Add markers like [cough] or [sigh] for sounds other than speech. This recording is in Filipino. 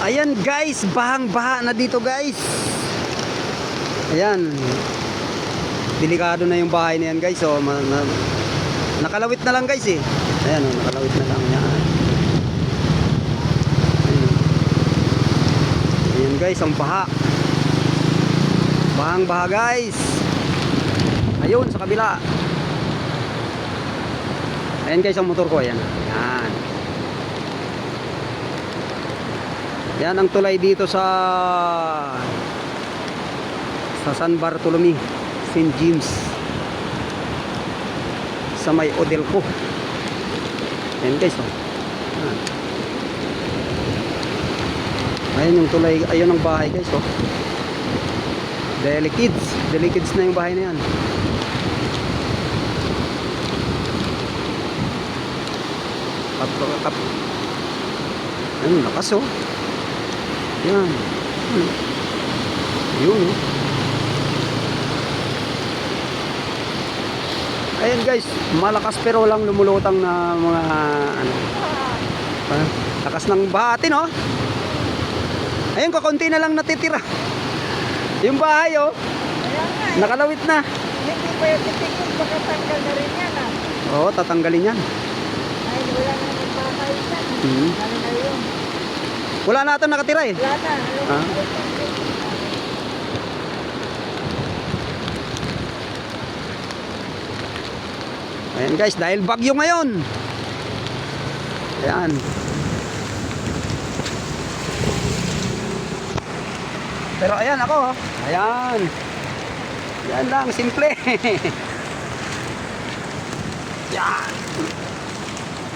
Ayan guys, bahang-baha na dito guys. Ayan. Delikado na yung bahay na yan guys. So, ma- na- nakalawit na lang guys eh. Ayan oh, nakalawit na lang yan. Oh. Ayan guys, ang baha. Bahang-baha guys. Ayun, sa kabila. Ayan guys, ang motor ko. Ayan. Ayan. Yan ang tulay dito sa sa San Bartolome, St. James. Sa may Odelco. Ayan guys, oh. Ayan. Yung tulay, ayun ang bahay guys, oh. Delikids, Delikids na yung bahay na yan. Kap, kap. Ayun, lakas oh. Yan. Hmm. Yun. Ayan guys, malakas pero lang lumulutang na mga ano. ah, Lakas ng bahatin oh. Ayun, kakunti na lang natitira. Yung bahay oh, eh, nakalawit na. hindi pa yung titigil, baka tanggal na rin yan ah. Oo, tatanggalin yan. Ay, wala na naman bahay yan. Yun? Wala na ito nakatira eh. Wala na. Ah. Ayan guys, dahil bagyo ngayon. Ayan. Pero ayan ako. Ayan. Yan lang, simple. [laughs] Yan.